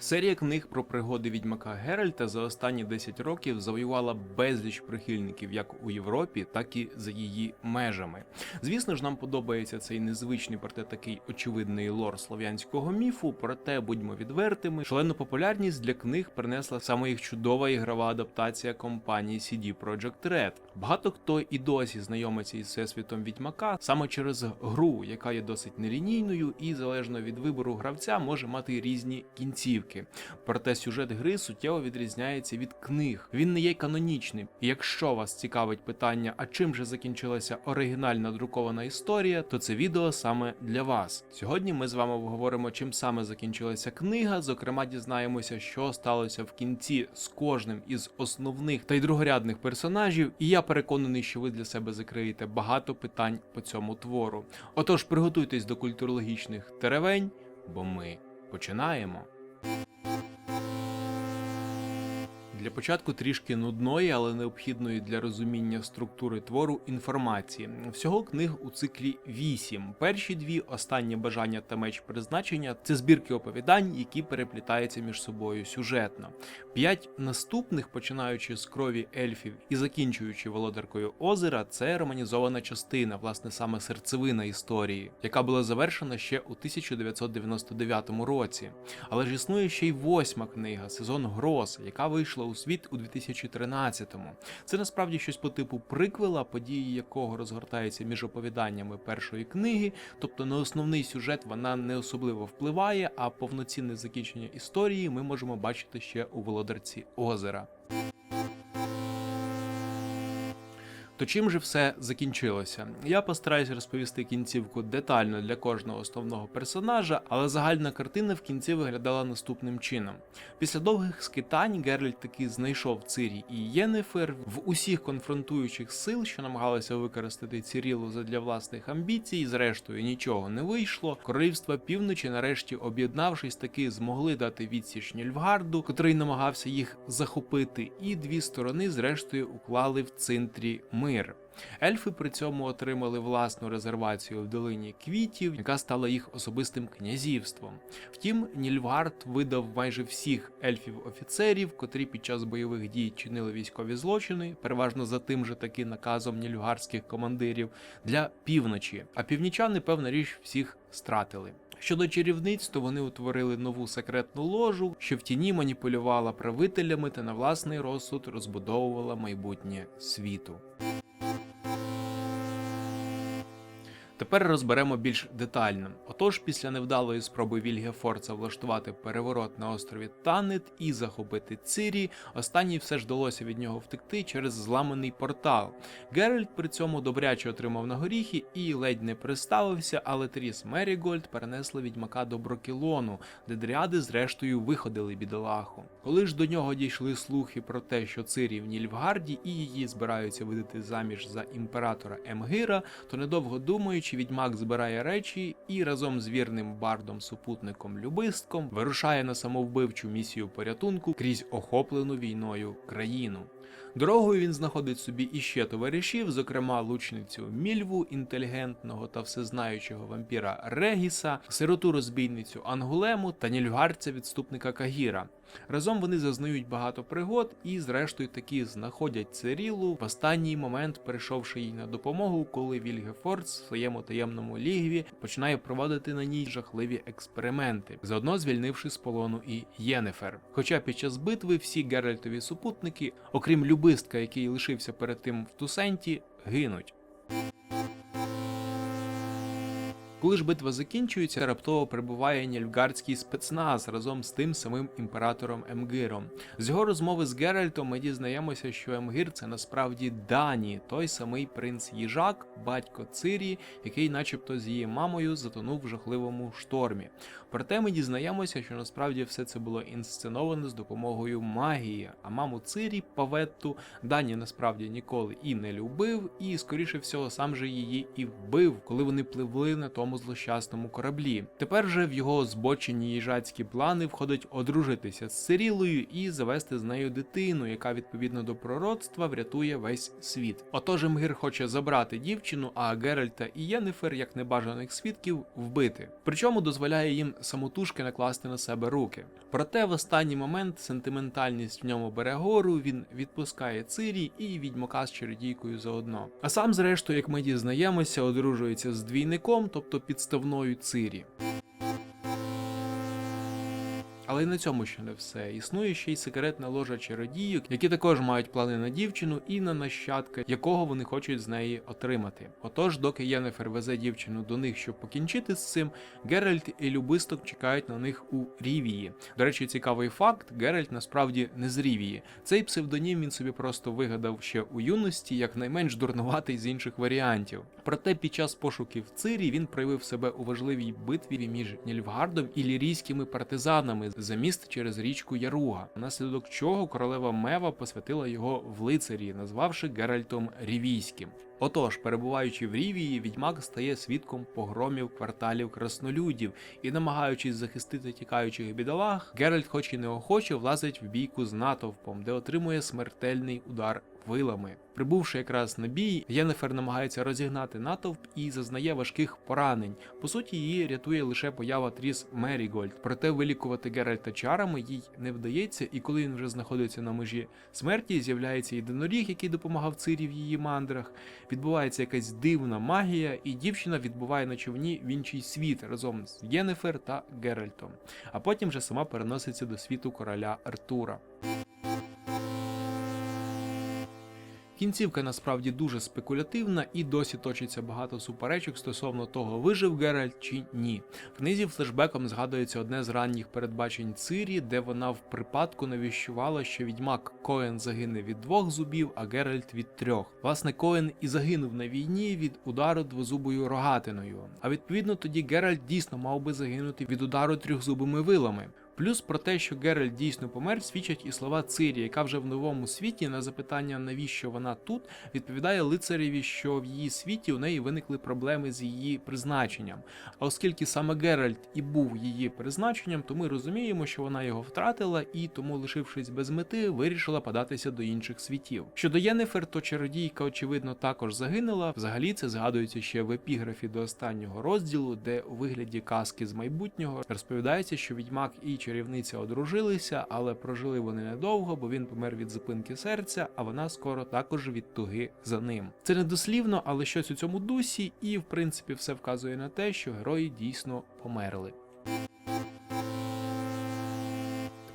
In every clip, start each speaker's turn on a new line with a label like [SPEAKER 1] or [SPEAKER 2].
[SPEAKER 1] Серія книг про пригоди відьмака Геральта за останні 10 років завоювала безліч прихильників як у Європі, так і за її межами. Звісно ж, нам подобається цей незвичний, проте такий очевидний лор слов'янського міфу. Проте будьмо відвертими, шалену популярність для книг принесла саме їх чудова ігрова адаптація компанії CD Projekt Red. Багато хто і досі знайомиться із всесвітом відьмака саме через гру, яка є досить нелінійною і залежно від вибору гравця може мати різні кінцівки. Проте сюжет гри суттєво відрізняється від книг. Він не є канонічним. І якщо вас цікавить питання, а чим же закінчилася оригінальна друкована історія, то це відео саме для вас. Сьогодні ми з вами обговоримо, чим саме закінчилася книга. Зокрема, дізнаємося, що сталося в кінці з кожним із основних та й другорядних персонажів. І я переконаний, що ви для себе закриєте багато питань по цьому твору. Отож, приготуйтесь до культурологічних теревень, бо ми починаємо. Для початку трішки нудної, але необхідної для розуміння структури твору інформації. Всього книг у циклі 8. Перші дві останнє бажання та меч призначення це збірки оповідань, які переплітаються між собою сюжетно. П'ять наступних, починаючи з крові ельфів і закінчуючи володаркою озера, це романізована частина, власне, саме серцевина історії, яка була завершена ще у 1999 році. Але ж існує ще й восьма книга сезон Гроз, яка вийшла у світ у 2013-му. Це насправді щось по типу приквела, події якого розгортаються між оповіданнями першої книги, тобто на основний сюжет вона не особливо впливає, а повноцінне закінчення історії ми можемо бачити ще у володарці озера. То чим же все закінчилося? Я постараюсь розповісти кінцівку детально для кожного основного персонажа, але загальна картина в кінці виглядала наступним чином. Після довгих скитань Геральт таки знайшов Цирі і Єнефер в усіх конфронтуючих сил, що намагалися використати Цірілу задля власних амбіцій. Зрештою нічого не вийшло. Королівства півночі, нарешті об'єднавшись, таки змогли дати відсіч Нільфгарду, котрий намагався їх захопити, і дві сторони, зрештою, уклали в центрі мир. Ельфи при цьому отримали власну резервацію в долині квітів, яка стала їх особистим князівством. Втім, Нільфгард видав майже всіх ельфів-офіцерів, котрі під час бойових дій чинили військові злочини, переважно за тим же таки наказом нільфгардських командирів для півночі. А північани, певна річ, всіх стратили. Щодо чарівниць, то вони утворили нову секретну ложу, що в тіні маніпулювала правителями та на власний розсуд розбудовувала майбутнє світу. Тепер розберемо більш детально. Отож, після невдалої спроби Вільгефорца влаштувати переворот на острові Танет і захопити Цирі, останній все ж вдалося від нього втекти через зламаний портал. Геральт при цьому добряче отримав на горіхи і ледь не приставився, але Тріс Мерігольд перенесли відьмака до Брокілону, де дряди зрештою виходили бідолаху. Коли ж до нього дійшли слухи про те, що Цирі в Нільфгарді і її збираються видати заміж за імператора Емгира, то недовго думаючи, відьмак збирає речі і разом з вірним бардом супутником Любистком вирушає на самовбивчу місію порятунку крізь охоплену війною країну. Дорогою він знаходить собі іще товаришів, зокрема лучницю Мільву, інтелігентного та всезнаючого вампіра Регіса, сироту розбійницю Ангулему та нільфгарця відступника Кагіра. Разом вони зазнають багато пригод і, зрештою, таки знаходять Цирілу в останній момент, перейшовши їй на допомогу, коли Вільгефорд в своєму таємному лігві починає проводити на ній жахливі експерименти, заодно звільнивши з полону і Єнефер. Хоча під час битви всі Геральтові супутники, окрім любистка, який лишився перед тим в Тусенті, гинуть. Коли ж битва закінчується, раптово прибуває нільфгардський спецназ разом з тим самим імператором Емгиром. З його розмови з Геральтом ми дізнаємося, що Емгир це насправді Дані, той самий принц Їжак, батько Цирі, який, начебто, з її мамою затонув в жахливому штормі. Проте ми дізнаємося, що насправді все це було інсценовано з допомогою магії, а маму Цирі Паветту Дані насправді ніколи і не любив, і, скоріше всього, сам же її і вбив, коли вони пливли на тому тому злощасному кораблі. Тепер же в його збочені їжацькі плани входить одружитися з Сирілою і завести з нею дитину, яка відповідно до пророцтва врятує весь світ. Отож Мгир хоче забрати дівчину, а Геральта і Єнифер, як небажаних свідків, вбити. Причому дозволяє їм самотужки накласти на себе руки. Проте в останній момент сентиментальність в ньому бере гору, він відпускає Цирі і відьмака з чередійкою заодно. А сам, зрештою, як ми дізнаємося, одружується з двійником, тобто підставною Цирі. Але й на цьому ще не все. Існує ще й секретна ложа чародійок, які також мають плани на дівчину і на нащадка, якого вони хочуть з неї отримати. Отож, доки Єнефер везе дівчину до них, щоб покінчити з цим, Геральт і Любисток чекають на них у Рівії. До речі, цікавий факт: Геральт насправді не з Рівії. Цей псевдонім він собі просто вигадав ще у юності, як найменш дурнуватий з інших варіантів. Проте під час пошуків Цирі він проявив себе у важливій битві між Нільфгардом і лірійськими партизанами за міст через річку Яруга, наслідок чого королева Мева посвятила його в лицарі, назвавши Геральтом Рівійським. Отож, перебуваючи в Рівії, відьмак стає свідком погромів кварталів краснолюдів і, намагаючись захистити тікаючих бідолах, Геральт, хоч і неохоче, влазить в бійку з натовпом, де отримує смертельний удар вилами. Прибувши якраз на бій, Єнефер намагається розігнати натовп і зазнає важких поранень. По суті, її рятує лише поява Тріс Мерігольд. Проте вилікувати Геральта чарами їй не вдається, і коли він вже знаходиться на межі смерті, з'являється єдиноріг, який допомагав Цирі в її мандрах. Відбувається якась дивна магія, і дівчина відбуває на човні в інший світ разом з Єнефер та Геральтом. А потім вже сама переноситься до світу короля Артура. Кінцівка насправді дуже спекулятивна і досі точиться багато суперечок стосовно того, вижив Геральт чи ні. В книзі флешбеком згадується одне з ранніх передбачень Цирі, де вона в припадку навіщувала, що відьмак Коен загине від двох зубів, а Геральт від трьох. Власне, Коен і загинув на війні від удару двозубою рогатиною. А відповідно тоді Геральт дійсно мав би загинути від удару трьохзубими вилами. Плюс про те, що Геральт дійсно помер, свідчать і слова Цирі, яка вже в новому світі на запитання, навіщо вона тут, відповідає лицареві, що в її світі у неї виникли проблеми з її призначенням. А оскільки саме Геральт і був її призначенням, то ми розуміємо, що вона його втратила і тому, лишившись без мети, вирішила податися до інших світів. Щодо Єнефер, то чародійка, очевидно, також загинула. Взагалі це згадується ще в епіграфі до останнього розділу, де у вигляді казки з майбутнього розповідається, що відьмак і чарівниця одружилися, але прожили вони недовго, бо він помер від зупинки серця, а вона скоро також від туги за ним. Це не дослівно, але щось у цьому дусі, і в принципі все вказує на те, що герої дійсно померли.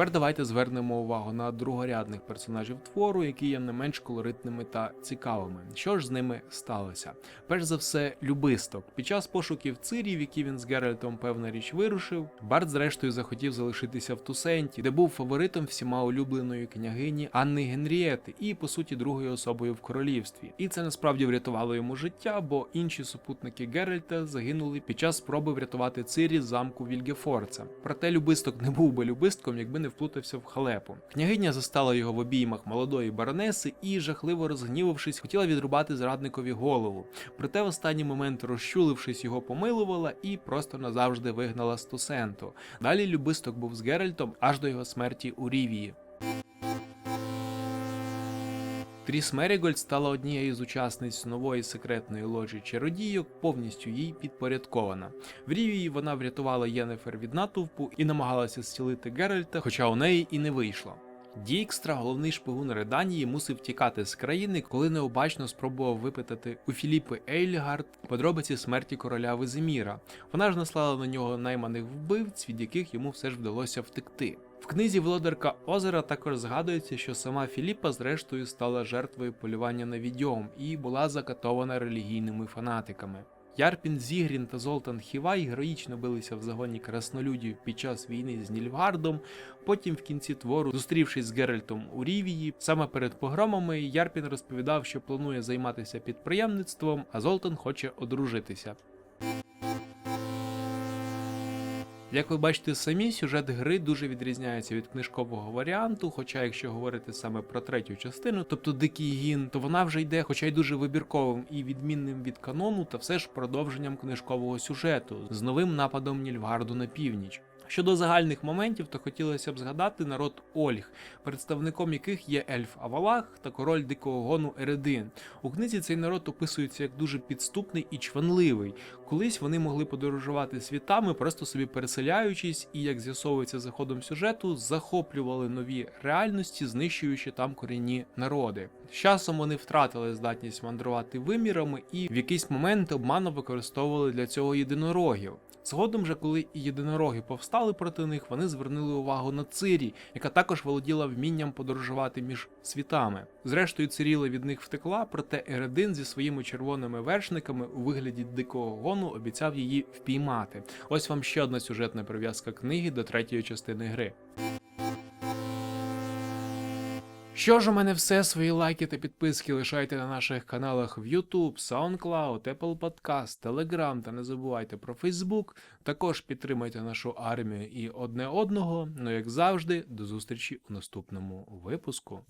[SPEAKER 1] Тепер давайте звернемо увагу на другорядних персонажів твору, які є не менш колоритними та цікавими. Що ж з ними сталося? Перш за все, любисток. Під час пошуків цирів, які він з Геральтом певна річ вирушив, Барт зрештою захотів залишитися в Тусенті, де був фаворитом всіма улюбленої княгині Анни Генрієти і, по суті, другою особою в королівстві. І це насправді врятувало йому життя, бо інші супутники Геральта загинули під час спроби врятувати Цирі з замку Вільгефорца. Проте любисток не був би любистком, якби не вплутався в халепу. Княгиня застала його в обіймах молодої баронеси і, жахливо розгнівавшись, хотіла відрубати зрадникові голову. Проте в останній момент, розчулившись, його помилувала і просто назавжди вигнала з Тусенту. Далі любисток був з Геральтом аж до його смерті у Рівії. Тріс Мерігольд стала однією з учасниць нової секретної ложі чародійок, повністю їй підпорядкована. В Рівії вона врятувала Єнефер від натовпу і намагалася зцілити Геральта, хоча у неї і не вийшло. Дікстра, головний шпигун Реданії, мусив тікати з країни, коли необачно спробував випитати у Філіпи Ейльгард подробиці смерті короля Веземіра. Вона ж наслала на нього найманих вбивць, від яких йому все ж вдалося втекти. В книзі Володарка Озера також згадується, що сама Філіпа зрештою стала жертвою полювання на відьом і була закатована релігійними фанатиками. Ярпін Зігрін та Золтан Хівай героїчно билися в загоні краснолюдів під час війни з Нільфгардом. Потім, в кінці твору, зустрівшись з Геральтом у Рівії, саме перед погромами Ярпін розповідав, що планує займатися підприємництвом, а Золтан хоче одружитися. Як ви бачите самі, сюжет гри дуже відрізняється від книжкового варіанту. Хоча, якщо говорити саме про третю частину, тобто Дикий гін, то вона вже йде, хоча й дуже вибірковим і відмінним від канону, та все ж продовженням книжкового сюжету з новим нападом Нільфгарду на північ. Щодо загальних моментів, то хотілося б згадати народ Ольг, представником яких є ельф Авалах та король дикого гону Ередин. У книзі цей народ описується як дуже підступний і чванливий. Колись вони могли подорожувати світами, просто собі переселяючись, і як з'ясовується за ходом сюжету, захоплювали нові реальності, знищуючи там корінні народи. З часом вони втратили здатність мандрувати вимірами і в якийсь момент обману використовували для цього єдинорогів. Згодом же, коли і єдинороги повстали проти них, вони звернули увагу на Цирі, яка також володіла вмінням подорожувати між світами. Зрештою, Циріла від них втекла, проте Ередин зі своїми червоними вершниками у вигляді дикого гону обіцяв її впіймати. Ось вам ще одна сюжетна прив'язка книги до третьої частини гри. Що ж у мене все, свої лайки та підписки лишайте на наших каналах в YouTube, SoundCloud, Apple Podcast, Telegram та не забувайте про Facebook. Також підтримайте нашу армію і одне одного. Ну як завжди, до зустрічі у наступному випуску.